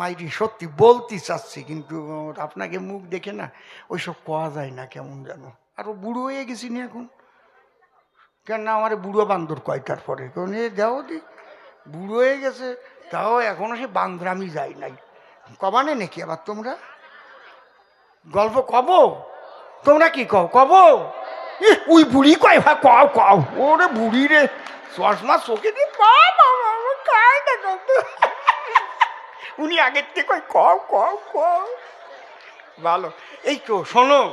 মাইরি, সত্যি বলতে চাচ্ছি, কিন্তু আপনাকে মুখ দেখে না ওইসব কোয়া যায় না কেমন যেন। আরও বুড়ো হয়ে গেছি না এখন। কেন না আমার বুড়ো বান্দর কয় তারপরে। কারণ এ, যাও দি, বুড়ো হয়ে গেছে, তাও এখনও সে বান্দরামি যায় নাই। কবানে নাকি আবার তোমরা? গল্প কব? তোমরা কি কও? কব? ওই বুড়ি কয় ভা কও কও। ওরে বুড়ি রে, চশমা চোখে দিয়ে বাবা বাবা কায় না কত উনি আগের থেকে কও কও কও। ভালো। এই তো, শোনো।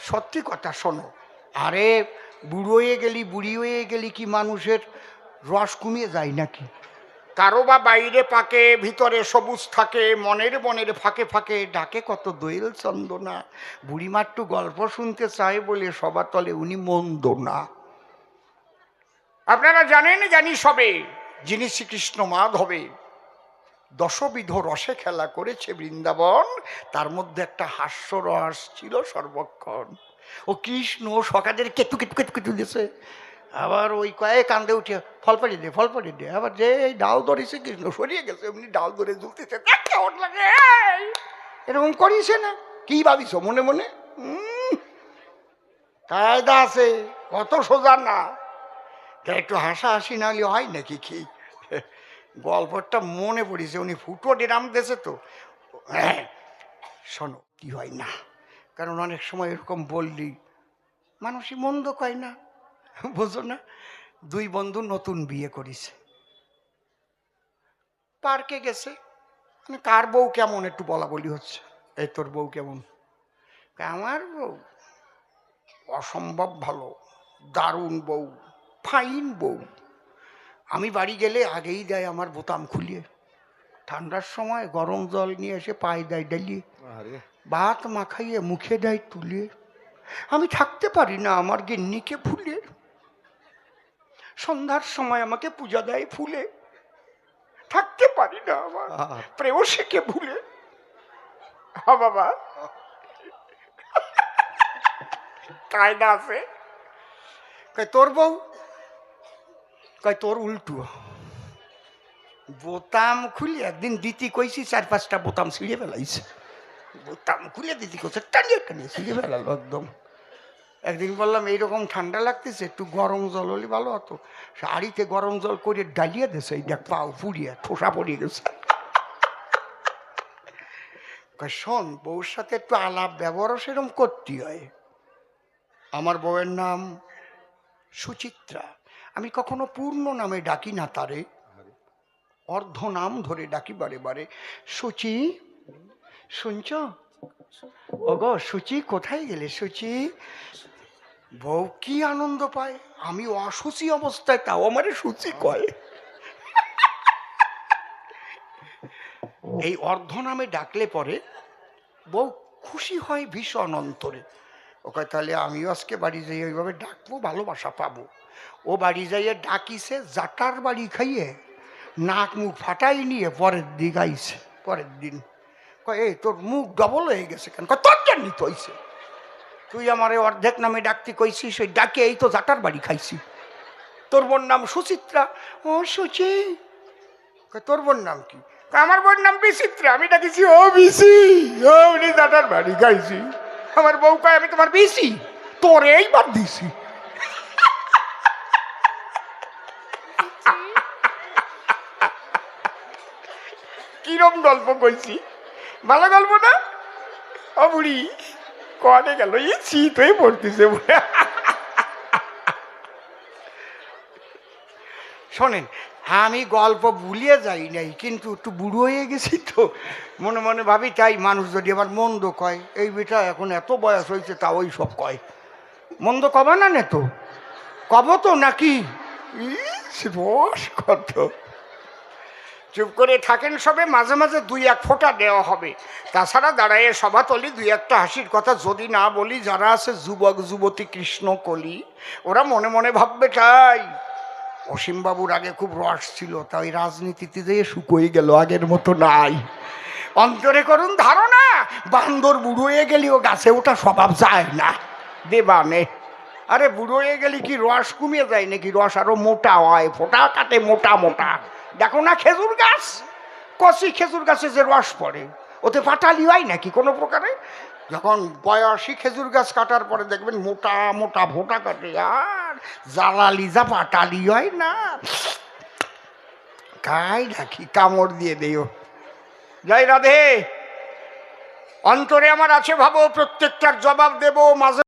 সত্যি কথা শোনো। আরে, বুড়ো হয়ে গেলি, বুড়ি হয়ে গেলি কি মানুষের রস কমিয়ে যায় নাকি? কারও বা বাইরে পাকে, ভিতরে সবুজ থাকে, মনের মনের ফাঁকে ফাঁকে ডাকে কত দোয়েল চন্দনা। বুড়িমা একটু গল্প শুনতে চায় বলে সবার তলে উনি মন্দ না। আপনারা জানেন জানি সবে, যিনি শ্রীকৃষ্ণ মাধবে। দশবিধ রসে খেলা করেছে বৃন্দাবন। তার মধ্যে একটা হাস্যরস ছিল সর্বক্ষণ। ও কৃষ্ণ সকালের কেতু কেতু কেতু কেতু দিয়েছে। আবার ওই কয়ে কান্দে উঠে, ফল পাড়ি দে, ফল পাড়ি দে। আবার যে ডাল ধরেছে কৃষ্ণ, সরিয়ে গেছে, এমনি ডাল ধরে ঝুলতেছে। কেমন লাগে এরকম করিছে না। কি ভাবিস মনে মনে? কায়দা আছে কত সোজা না। একটু হাসাহাসি না হলে হয় নাকি কি? গল্পটা মনে পড়েছে, উনি ফুটো ডেরাম দেছে তো। হ্যাঁ শোনো, কি হয় না? কারণ অনেক সময় এরকম বললি, মানুষই মন্দ কয় না, বুঝো না? দুই বন্ধু নতুন বিয়ে করেছে। পার্কে গেছে। মানে কার বউ কেমন একটু বলা বলি হচ্ছে? এই তোর বউ কেমন? আমার বউ অসম্ভব ভালো, দারুণ বউ, ফাইন বউ। আমি বাড়ি গেলে আগেই দেয় আমার বোতাম খুলিয়ে। ঠান্ডার সময় গরম জল নিয়ে এসে পায়ে দেয় ডালিয়ে। ভাত মাখাইয়ে মুখে দেয় তুলে। আমি থাকতে পারি না আমার গিন্নিকে ফুলে সন্ধ্যার সময় আমাকে পূজা দেয় ফুলে। থাকতে পারি না আমার প্রেয়সীকে ভুলে। হা বাবা। কায়দা আছে? তোর বউ? কয় তোর উল্টু। বোতাম খুলে একদিন দিতি কইছি, চার পাঁচটা বোতাম ছিঁড়ে ফেলাইছে। বোতাম খুলে দিতি কইছে, টানিয়ে টানিয়ে ছিঁড়ে ফেলালো একদম। একদিন বললাম, এইরকম ঠান্ডা লাগতেছে, একটু গরম জল হলে ভালো হতো। শাড়িতে গরম জল করে ডালিয়ে দিয়েছে দেখ পাও পুড়িয়ে ঠোসা পড়িয়ে গেছে। শোন, বউর সাথে একটু আলাপ ব্যবহারও সেরকম করতে হয়। আমার বউয়ের নাম সুচিত্রা। আমি কখনো পূর্ণ নামে ডাকি না তারে। অর্ধ নাম ধরে ডাকি বারে বারে। সুচি, শুনছ? ওগো, সুচি, কোথায় গেলে সুচি? বউ কি আনন্দ পায়? আমি অসুচি অবস্থায়, তাও আমারে সুচি কয়। এই অর্ধ নামে ডাকলে পরে বউ খুশি হয় ভীষণ অন্তরে। ও কয়, তাহলে আমিও আজকে বাড়ি যাই, ওইভাবে ডাকবো, ভালোবাসা পাবো। ও বাড়ি যাইয়ে ডাকিছে, জাটার বাড়ি খাইয়ে নাক মুখ ফাটাই নিয়ে পরের দিক আইছে, পরের দিন। কয়, এই তোর মুখ ডবল হয়ে গেছে কেন? তোর জানি তো হইছে? তুই আমারে অর্ধেক নামে ডাকতে কইছিস, ওই ডাকে এই তো জাটার বাড়ি খাইছি। তোর বোন নাম সুচিত্রা? ও, সুচি। তোর বোন নাম কি? আমার বোন নাম বিচিত্রা। আমি ডাকিছি, ও বিসি ও, উনি জাটার বাড়ি খাইছি। আমার বউ কয়, আমি তোমার বেশি তোর এইবার দিছি। কিরম গল্প কইছি? ভালো গল্প না? অবুড়ি বুড়ি, কনে গেল? এই শীতই হয়ে পড়তেছে। শোনেন, আমি গল্প ভুলিয়ে যাই নাই, কিন্তু একটু বুড়ো হয়ে গেছি তো। মনে মনে ভাবি, তাই মানুষ যদি আবার মন্দ কয়, এই বেটা এখন এত বয়স হয়েছে, তা ওই সব কয়। মন্দ কবে না তো? কব তো নাকি? কত। চুপ করে থাকেন সবে, মাঝে মাঝে দুই এক ফোঁটা দেওয়া হবে। তাছাড়া দাঁড়ায় সভাতলি দুই একটা হাসির কথা, যদি না বলি, যারা আছে যুবক, যুবতী, কৃষ্ণ, কলি, ওরা মনে মনে ভাববে, তাই। অসীমবাবুর আগে খুব রস ছিল, তাই রাজনীতিতে যেয়ে শুকোই গেল, আগের মতো নাই। অন্তরে করুন ধারণা, বান্দর বুড়ো হয়ে গেলেও গাছে ওটা স্বভাব যায় না। দেবানে, আরে বুড়ো হয়ে গেলে কি রস কমিয়ে যায় নাকি? রস আরও মোটা হয়, ফোটা কাটে মোটা মোটা। দেখো না খেজুর গাছ? কচি খেজুর গাছে যে রস পড়ে, ওতে পাটালি হয় নাকি কোনো প্রকারে? যখন বয়সী খেজুর গাছ কাটার পরে দেখবেন মোটা মোটা ভোটা কাটে, আর জ্বালালি যা পাটালি হয় না। কাই নাকি কামড় দিয়ে দিও জয় রাধে। অন্তরে আমার আছে ভাবো, প্রত্যেকটার জবাব দেব, মাঝে